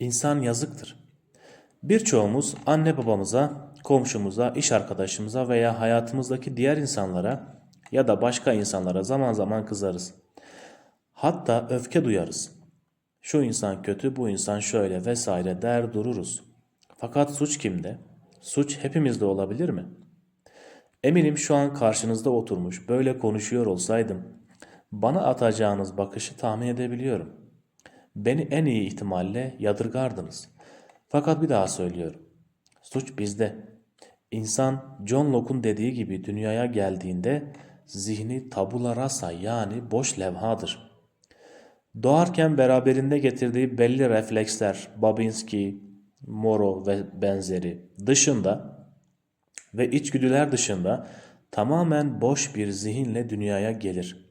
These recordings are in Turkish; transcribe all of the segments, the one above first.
İnsan yazıktır. Birçoğumuz anne babamıza, komşumuza, iş arkadaşımıza veya hayatımızdaki diğer insanlara ya da başka insanlara zaman zaman kızarız. Hatta öfke duyarız. Şu insan kötü, bu insan şöyle vesaire der dururuz. Fakat suç kimde? Suç hepimizde olabilir mi? Eminim şu an karşınızda oturmuş böyle konuşuyor olsaydım bana atacağınız bakışı tahmin edebiliyorum. Beni en iyi ihtimalle yadırgardınız. Fakat bir daha söylüyorum. Suç bizde. İnsan John Locke'un dediği gibi dünyaya geldiğinde zihni tabula rasa yani boş levhadır. Doğarken beraberinde getirdiği belli refleksler, Babinski, Moro ve benzeri dışında ve içgüdüler dışında tamamen boş bir zihinle dünyaya gelir.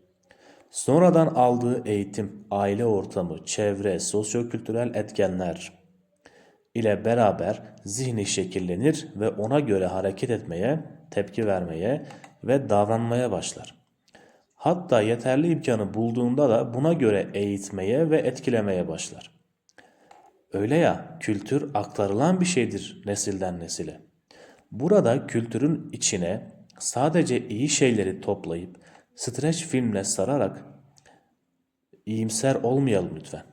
Sonradan aldığı eğitim, aile ortamı, çevre, sosyokültürel etkenler ile beraber zihni şekillenir ve ona göre hareket etmeye, tepki vermeye ve davranmaya başlar. Hatta yeterli imkanı bulduğunda da buna göre eğitmeye ve etkilemeye başlar. Öyle ya, kültür aktarılan bir şeydir nesilden nesile. Burada kültürün içine sadece iyi şeyleri toplayıp streç filmle sararak iyimser olmayalım lütfen.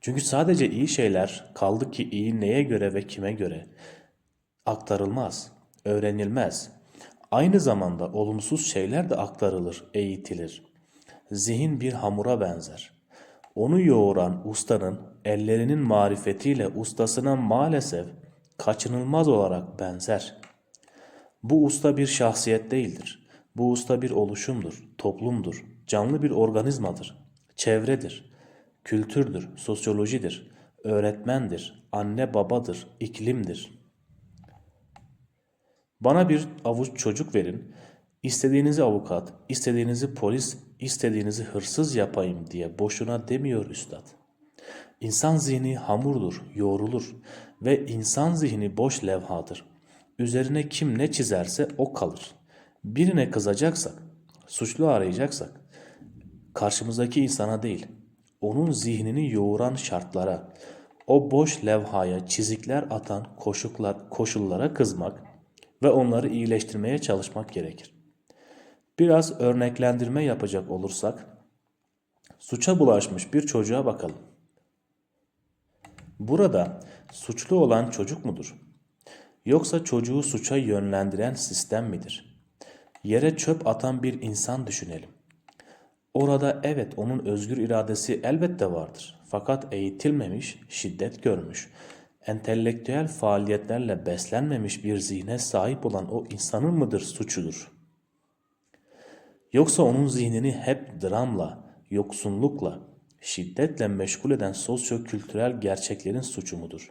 Çünkü sadece iyi şeyler kaldı ki iyi neye göre ve kime göre aktarılmaz, öğrenilmez. Aynı zamanda olumsuz şeyler de aktarılır, eğitilir. Zihin bir hamura benzer. Onu yoğuran ustanın ellerinin marifetiyle ustasına maalesef kaçınılmaz olarak benzer. Bu usta bir şahsiyet değildir. Bu usta bir oluşumdur, toplumdur, canlı bir organizmadır, çevredir, kültürdür, sosyolojidir, öğretmendir, anne babadır, iklimdir. Bana bir avuç çocuk verin, istediğinizi avukat, istediğinizi polis, istediğinizi hırsız yapayım diye boşuna demiyor üstad. İnsan zihni hamurdur, yoğrulur ve insan zihni boş levhadır. Üzerine kim ne çizerse o kalır. Birine kızacaksak, suçlu arayacaksak, karşımızdaki insana değil, onun zihnini yoğuran şartlara, o boş levhaya çizikler atan koşuklar, koşullara kızmak ve onları iyileştirmeye çalışmak gerekir. Biraz örneklendirme yapacak olursak, suça bulaşmış bir çocuğa bakalım. Burada suçlu olan çocuk mudur? Yoksa çocuğu suça yönlendiren sistem midir? Yere çöp atan bir insan düşünelim. Orada evet onun özgür iradesi elbette vardır. Fakat eğitilmemiş, şiddet görmüş, entelektüel faaliyetlerle beslenmemiş bir zihne sahip olan o insanın mıdır suçudur? Yoksa onun zihnini hep dramla, yoksunlukla, şiddetle meşgul eden sosyo-kültürel gerçeklerin suçu mudur?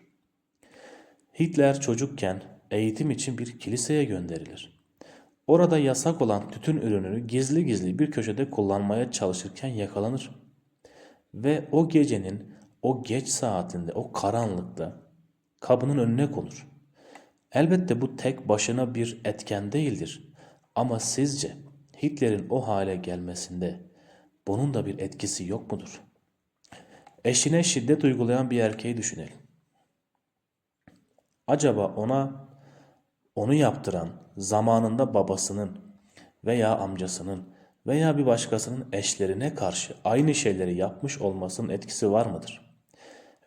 Hitler çocukken eğitim için bir kiliseye gönderilir. Orada yasak olan tütün ürününü gizli gizli bir köşede kullanmaya çalışırken yakalanır. Ve o gecenin o geç saatinde, o karanlıkta kabının önüne konur. Elbette bu tek başına bir etken değildir. Ama sizce Hitler'in o hale gelmesinde bunun da bir etkisi yok mudur? Eşine şiddet uygulayan bir erkeği düşünelim. Acaba ona onu yaptıran zamanında babasının veya amcasının veya bir başkasının eşlerine karşı aynı şeyleri yapmış olmasının etkisi var mıdır?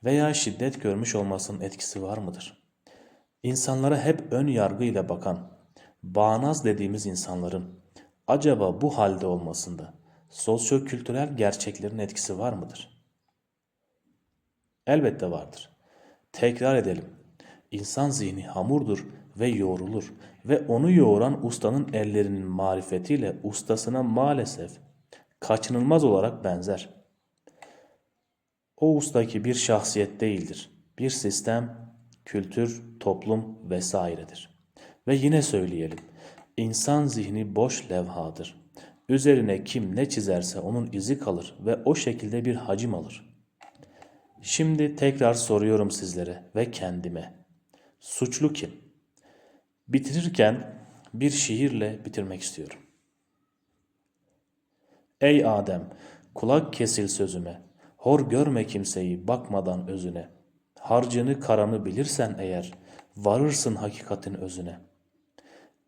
Veya şiddet görmüş olmasının etkisi var mıdır? İnsanlara hep ön yargıyla bakan, bağnaz dediğimiz insanların acaba bu halde olmasında sosyo-kültürel gerçeklerin etkisi var mıdır? Elbette vardır. Tekrar edelim. İnsan zihni hamurdur ve yoğrulur ve onu yoğuran ustanın ellerinin marifetiyle ustasına maalesef kaçınılmaz olarak benzer. O ustaki bir şahsiyet değildir. Bir sistem, kültür, toplum vesairedir. Ve yine söyleyelim. İnsan zihni boş levhadır. Üzerine kim ne çizerse onun izi kalır ve o şekilde bir hacim alır. Şimdi tekrar soruyorum sizlere ve kendime. Suçlu kim? Bitirirken bir şiirle bitirmek istiyorum. Ey Adem, kulak kesil sözüme. Hor görme kimseyi bakmadan özüne. Harcını karanı bilirsen eğer, varırsın hakikatin özüne.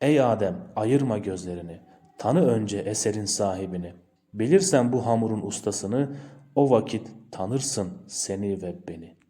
Ey Adem ayırma gözlerini, tanı önce eserin sahibini. Bilirsen bu hamurun ustasını, o vakit tanırsın seni ve beni.''